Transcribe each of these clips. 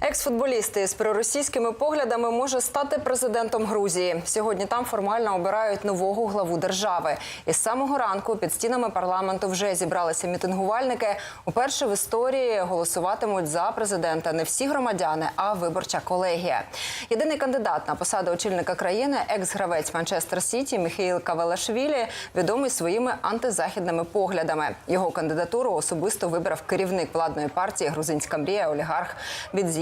Екс-футболіст з проросійськими поглядами може стати президентом Грузії. Сьогодні там формально обирають нового главу держави. І з самого ранку під стінами парламенту вже зібралися мітингувальники. Уперше в історії голосуватимуть за президента не всі громадяни, а виборча колегія. Єдиний кандидат на посаду очільника країни, екс-гравець Манчестер Сіті Міхаїл Кавелашвілі, відомий своїми антизахідними поглядами. Його кандидатуру особисто вибрав керівник владної партії Грузинська мрія олігарх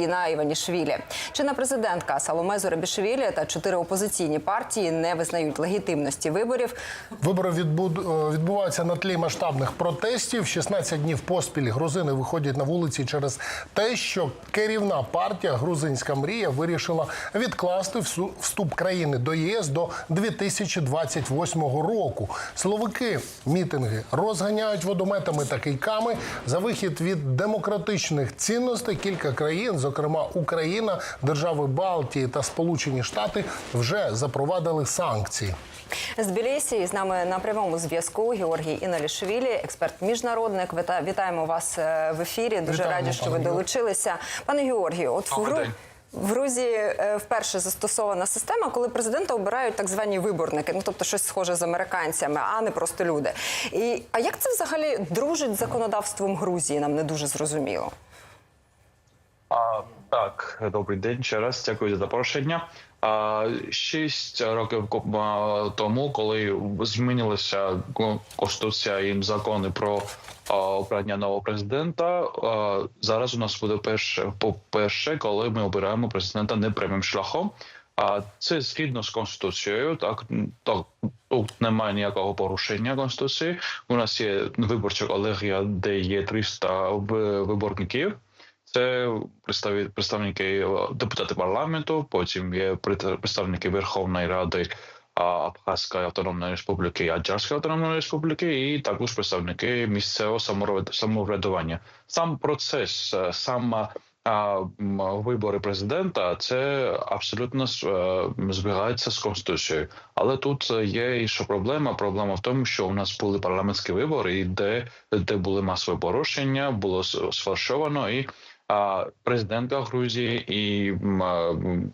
Бідзіна Іванішвілі. Чинна президентка Саломе Зоребішвілі та чотири опозиційні партії не визнають легітимності виборів. Вибори відбуд- е, відбуваються на тлі масштабних протестів. 16 днів поспіль грузини виходять на вулиці через те, що керівна партія Грузинська мрія вирішила відкласти вступ країни до ЄС до 2028 року. Силовики мітинги розганяють водометами та кийками за вихід від демократичних цінностей. Кілька країн, зокрема Україна, держави Балтії та Сполучені Штати, вже запровадили санкції. З Тбілісі з нами на прямому зв'язку Георгій Іналішвілі, експерт міжнародник. Віта- Вітаємо вас е, в ефірі. Дуже Вітаємо, раді, що ви Георгій. долучилися. Пане Георгію, от в, Гру... в Грузії е, вперше застосована система, коли президента обирають так звані виборники, ну тобто щось схоже з американцями, а не просто люди. І а як це взагалі дружить з законодавством Грузії? Нам не дуже зрозуміло. А, так, добрий день ще раз. Дякую за запрошення. А, шість років тому, коли змінилася конституція і закони про обрання нового президента, а, зараз у нас буде перше по перше, коли ми обираємо президента не прямим шляхом. А це згідно з конституцією. Так так тут немає ніякого порушення конституції. У нас є виборча колегія, де є 300 виборників. Це представники е, депутати парламенту, потім є пред- представники Верховної Ради Абхазської автономної республіки, Аджарської автономної республіки, і також представники місцевого самовряд- самоврядування. Сам процес, е, сам а, вибори президента, це абсолютно е, збігається з конституцією. Але тут е, є інша проблема. Проблема в тому, що у нас були парламентські вибори, і де, де були масові порушення, було сфальшовано і а, президентка Грузії і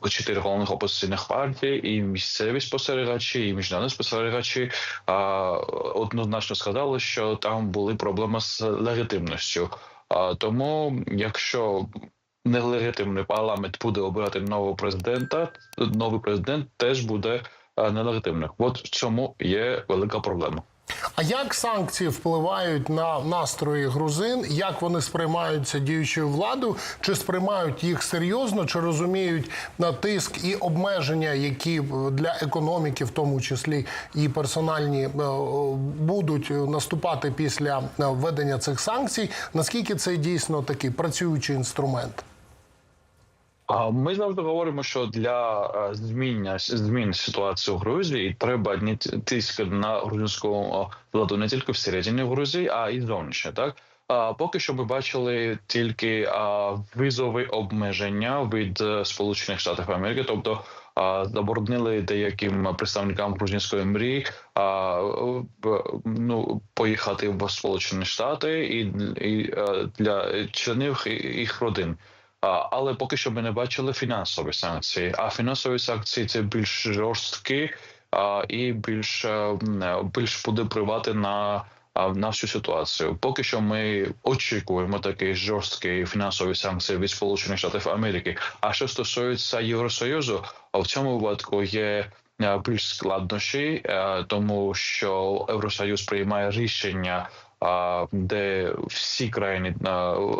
чотири головних опозиційних партій, і місцеві спостерігачі, і міжнародні спостерігачі однозначно сказали, що там були проблеми з легітимністю. А, тому, якщо нелегітимний парламент буде обирати нового президента, новий президент теж буде нелегітимним. От в цьому є велика проблема. А як санкції впливають на настрої грузин? Як вони сприймаються діючою владою? Чи сприймають їх серйозно, чи розуміють на тиск і обмеження, які е, для економіки, в тому числі і персональні, е, будуть наступати після е, введення цих санкцій? Наскільки це дійсно такий працюючий інструмент? Ми завжди говоримо, що для е, зміння змін ситуації у Грузії треба не тиск на грузинську владу не тільки всередині Грузії, а й зовнішньо. Так поки що ми бачили тільки а, визові обмеження від е, Сполучених Штатів Америки, тобто. Заборонили деяким представникам грузинської мрії а, ну, поїхати в Сполучені Штати і, і е, для членів їх родин. Але поки що ми не бачили фінансові санкції. А фінансові санкції це більш жорсткі і більш, е, більш буде впливати на, на всю ситуацію. Поки що ми очікуємо такі жорсткі фінансові санкції від Сполучених Штатів Америки. А що стосується Євросоюзу, в цьому випадку є. е, Більш складнощі, е, тому що Євросоюз приймає рішення де всі країни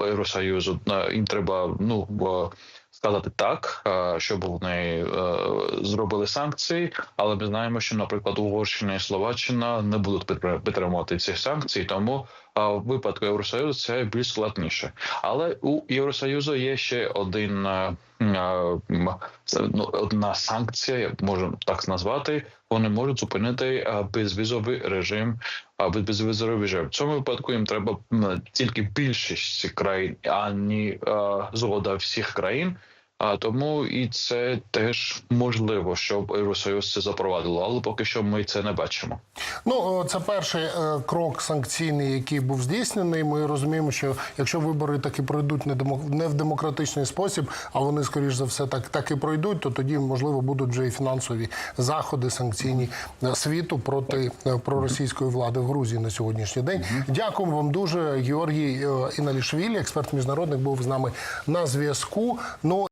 Євросоюзу їм треба ну сказати так, щоб вони зробили санкції. Але ми знаємо, що, наприклад, Угорщина і Словаччина не будуть підтри- підтримувати ці санкції, тому а, в випадку Євросоюзу це більш складніше. Але у Євросоюзу є ще один. м, це, ну, одна санкція, можу так назвати. Вони можуть зупинити безвізовий режим безвізовий режим. В цьому випадку їм треба тільки більшість країн, а не згода всіх країн. А тому і це теж можливо, щоб Євросоюз це запровадило, але поки що ми це не бачимо. Ну, це перший е, крок санкційний, який був здійснений. Ми розуміємо, що якщо вибори таки пройдуть не в демократичний спосіб, а вони, скоріш за все, так, так і пройдуть, то тоді можливо будуть вже і фінансові заходи санкційні е, світу проти е, проросійської влади в Грузії на сьогоднішній день. Дякуємо вам дуже, Георгій Іналішвілі, експерт міжнародник, був з нами на зв'язку. Ну